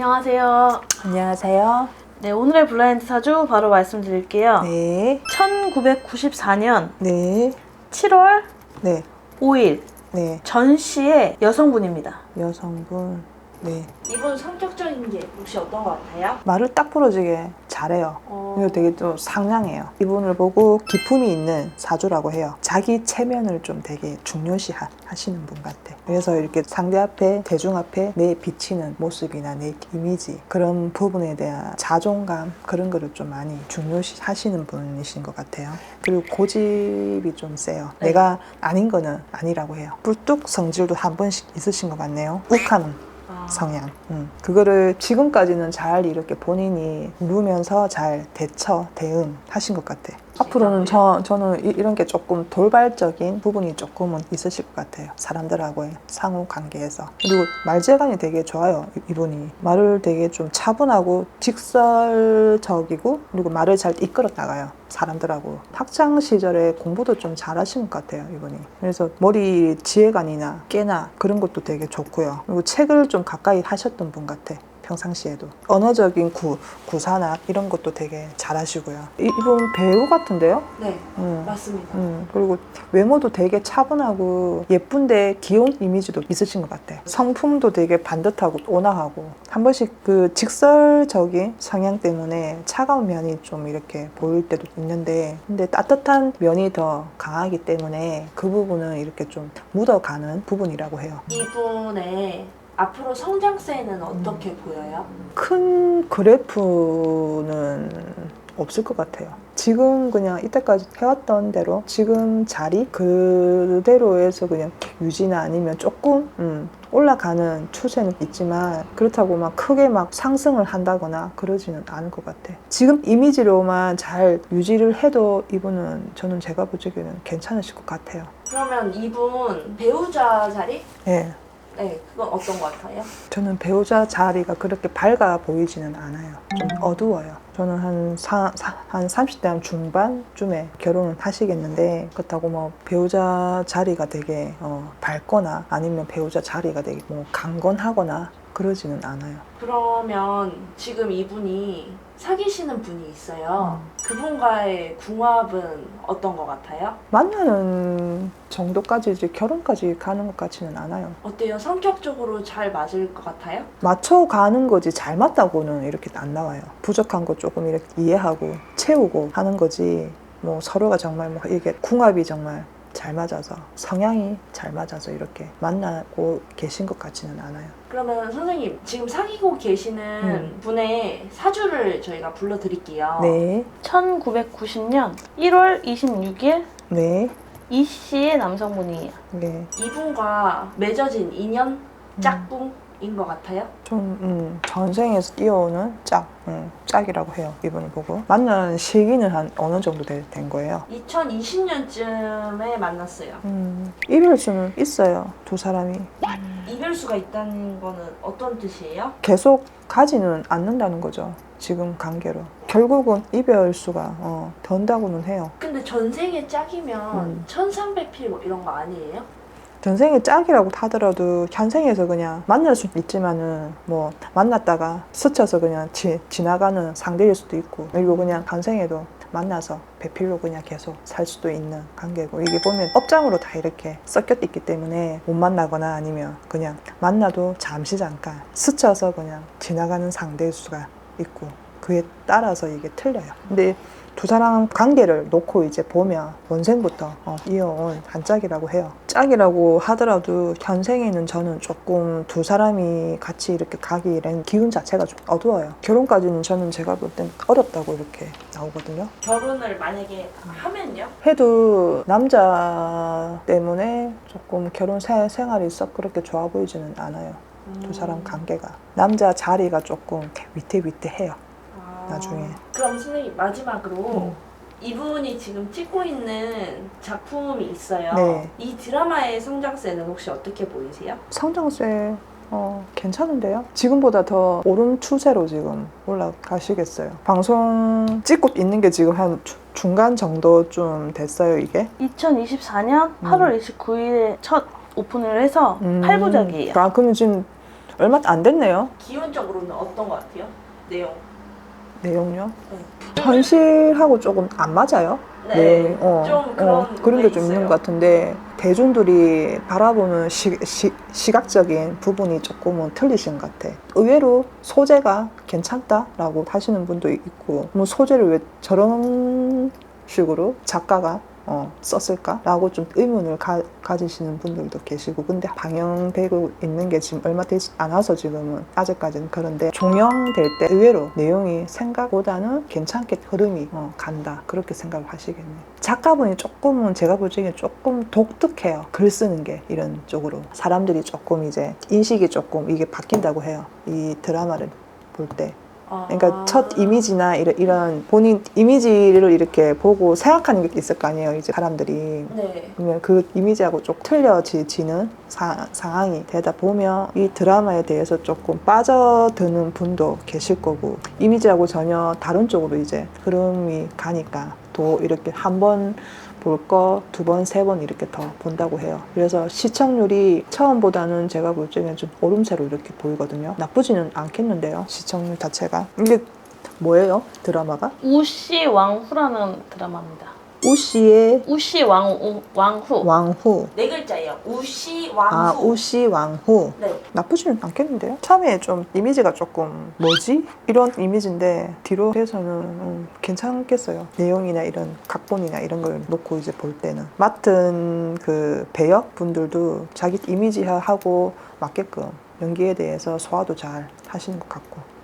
안녕하세요. 안녕하세요. 네, 오늘의 블라인드 사주 바로 말씀드릴게요. 네. 1994년 네. 7월 네. 5일 네. 전시의 여성분입니다. 여성분. 네. 이분 성격적인 게 혹시 어떤 것 같아요? 말을 딱 부러지게 잘해요. 어... 그리고 되게 좀 상냥해요. 이분을 보고 기품이 있는 사주라고 해요. 자기 체면을 좀 되게 중요시 하- 하시는 분 같아. 그래서 이렇게 상대 앞에, 대중 앞에 내 비치는 모습이나 내 이미지, 그런 부분에 대한 자존감, 그런 거를 좀 많이 중요시 하시는 분이신 것 같아요. 그리고 고집이 좀 세요. 네. 내가 아닌 거는 아니라고 해요. 뿔뚝 성질도 한 번씩 있으신 것 같네요. 욱하는 아, 성향. 음. 그거를 지금까지는 잘 이렇게 본인이 누면서 잘 대처, 대응하신 것 같아. 앞으로는 저, 저는 이, 이런 게 조금 돌발적인 부분이 조금은 있으실 것 같아요. 사람들하고의 상호 관계에서. 그리고 말재간이 되게 좋아요, 이- 이분이. 말을 되게 좀 차분하고 직설적이고, 그리고 말을 잘 이끌어 나가요. 사람들하고. 학창 시절에 공부도 좀 잘하신 것 같아요, 이분이. 그래서 머리 지혜관이나 깨나 그런 것도 되게 좋고요. 그리고 책을 좀 가까이 하셨던 분 같아. 평상시에도 언어적인 구, 구사나 이런 것도 되게 잘하시고요. 이, 이분 배우 같은데요? 네, 음. 맞습니다. 음, 그리고 외모도 되게 차분하고 예쁜데 귀여운 이미지도 있으신 것 같아. 성품도 되게 반듯하고 온화하고 한 번씩 그 직설적인 성향 때문에 차가운 면이 좀 이렇게 보일 때도 있는데 근데 따뜻한 면이 더 강하기 때문에 그 부분은 이렇게 좀 묻어가는 부분이라고 해요. 이분의 앞으로 성장세는 어떻게 보여요? 큰 그래프는 없을 것 같아요. 지금 그냥 이때까지 해왔던 대로 지금 자리 그대로에서 그냥 유지나 아니면 조금 음, 올라가는 추세는 있지만 그렇다고 막 크게 막 상승을 한다거나 그러지는 않을 것 같아. 지금 이미지로만 잘 유지를 해도 이분은 저는 제가 보기에는 괜찮으실 것 같아요. 그러면 이분 배우자 자리? 예. 네, 그건 어떤 것 같아요? 저는 배우자 자리가 그렇게 밝아 보이지는 않아요. 좀 어두워요. 저는 한, 사, 사- 한 30대 한 중반쯤에 결혼을 하시겠는데 그렇다고 뭐 배우자 자리가 되게 어, 밝거나 아니면 배우자 자리가 되게 뭐 강건하거나 그러지는 않아요. 그러면 지금 이분이 사귀시는 분이 있어요. 음. 그분과의 궁합은 어떤 것 같아요? 만나는 정도까지 이제 결혼까지 가는 것 같지는 않아요. 어때요? 성격적으로 잘 맞을 것 같아요? 맞춰가는 거지 잘 맞다고는 이렇게 안 나와요. 부족한 거 조금 이렇게 이해하고 채우고 하는 거지. 뭐 서로가 정말 뭐 이게 궁합이 정말 잘 맞아서 성향이 잘 맞아서 이렇게 만나고 계신 것 같지는 않아요. 그러면 선생님 지금 사귀고 계시는 음. 분의 사주를 저희가 불러드릴게요. 네, 1990년 1월 26일 네, 이 씨의 남성분이에요. 네. 이분과 맺어진 인연 짝꿍 인 것 같아요. 좀 음, 전생에서 뛰어오는 짝, 음, 짝이라고 해요. 이분을 보고 만난 시기는 한 어느 정도 되- 된 거예요. 2020년쯤에 만났어요. 음, 이별 수는 있어요. 두 사람이 이별 수가 있다는 거는 어떤 뜻이에요? 계속 가지는 않는다는 거죠. 지금 관계로. 결국은 이별 수가 어, 된다고는 해요. 근데 전생의 짝이면 음. 천상배필 뭐 이런 거 아니에요? 전생의 짝이라고 하더라도 현생에서 그냥 만날 수도 있지만은 뭐 만났다가 스쳐서 그냥 지, 지나가는 상대일 수도 있고 그리고 그냥 현생에도 만나서 배필로 그냥 계속 살 수도 있는 관계고 이게 보면 업장으로 다 이렇게 섞여 있기 때문에 못 만나거나 아니면 그냥 만나도 잠시 잠깐 스쳐서 그냥 지나가는 상대일 수가 있고 그에 따라서 이게 틀려요. 근데 두 사람 관계를 놓고 이제 보면 원생부터 어, 이어온 한 짝이라고 해요. 짝이라고 하더라도 현생에는 저는 조금 두 사람이 같이 이렇게 가기엔 기운 자체가 좀 어두워요. 결혼까지는 저는 제가 볼 땐 어렵다고 이렇게 나오거든요. 결혼을 만약에 하면요? 해도 남자 때문에 조금 결혼 세- 생활이 썩 그렇게 좋아 보이지는 않아요. 두 사람 음. 관계가. 남자 자리가 조금 위태위태해요. 아, 나중에. 그럼 선생님 마지막으로 음. 이분이 지금 찍고 있는 작품이 있어요. 네. 이 드라마의 성장세는 혹시 어떻게 보이세요? 성장세 어, 괜찮은데요? 지금보다 더 오른 추세로 지금 올라가시겠어요. 방송 찍고 있는 게 지금 한 주- 중간 정도쯤 됐어요, 이게. 2024년 음. 8월 29일에 첫 오픈을 해서 음. 8부작이에요. 아, 그러면 지금 얼마 안 됐네요. 기본적으로는 어떤 것 같아요? 내용. 내용요. 현실하고 조금 안 맞아요. 네. 어, 좀 그런 어, 그런 게 좀 있는 있어요. 것 같은데 대중들이 바라보는 시, 시, 시 각적인 부분이 조금은 틀리신 것 같아. 의외로 소재가 괜찮다라고 하시는 분도 있고 뭐 소재를 왜 저런 식으로 작가가 어, 썼을까라고 좀 의문을 가, 가지시는 분들도 계시고 근데 방영되고 있는 게 지금 얼마 되지 않아서 지금은 아직까지는 그런데 종영될 때 의외로 내용이 생각보다는 괜찮게 흐름이 어, 간다. 그렇게 생각을 하시겠네요. 작가분이 조금은 제가 보기에는 조금 독특해요. 글 쓰는 게 이런 쪽으로. 사람들이 조금 이제 인식이 조금 이게 바뀐다고 해요. 이 드라마를 볼때. 아. 그러니까 첫 이미지나 이런, 이런 본인 이미지를 이렇게 보고 생각하는 게 있을 거 아니에요 이제 사람들이. 네. 그러면 그 이미지하고 좀 틀려지는 사- 상황이 되다 보면 이 드라마에 대해서 조금 빠져드는 분도 계실 거고 이미지하고 전혀 다른 쪽으로 이제 흐름이 가니까 또 이렇게 한 번 볼 거 두 번, 세 번 이렇게 더 본다고 해요. 그래서 시청률이 처음보다는 제가 볼 적에는 좀 오름세로 이렇게 보이거든요. 나쁘지는 않겠는데요. 시청률 자체가. 이게 뭐예요? 드라마가? 우시 왕후라는 드라마입니다. 우씨의 우시 왕후 왕후. 왕후. 네 글자예요. 우시 왕후. 아, 우씨 왕후. 네. 나쁘지는 않겠는데요? 처음에 좀 이미지가 조금 뭐지? 이런 이미지인데 뒤로 해서는 음, 괜찮겠어요. 내용이나 이런 각본이나 이런 걸 놓고 이제 볼 때는 맡은 그 배역 분들도 자기 이미지하고 맞게끔 연기에 대해서 소화도 잘 하시는 것 같고 네.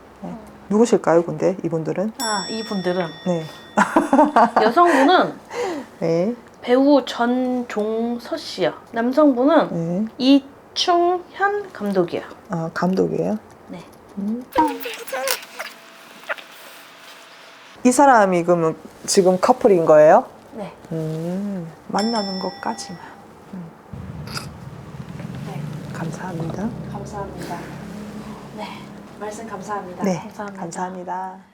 누구실까요? 근데 이분들은 아 이분들은 네, 여성분은 네, 배우 전종서 씨요. 남성분은 네. 이충현 감독이요. 아 감독이에요? 네. 음. 이 사람이 그러면 지금 커플인 거예요? 네. 음, 만나는 것까지만. 음. 네. 감사합니다. 감사합니다. 네. 말씀 감사합니다. 네, 감사합니다. 감사합니다.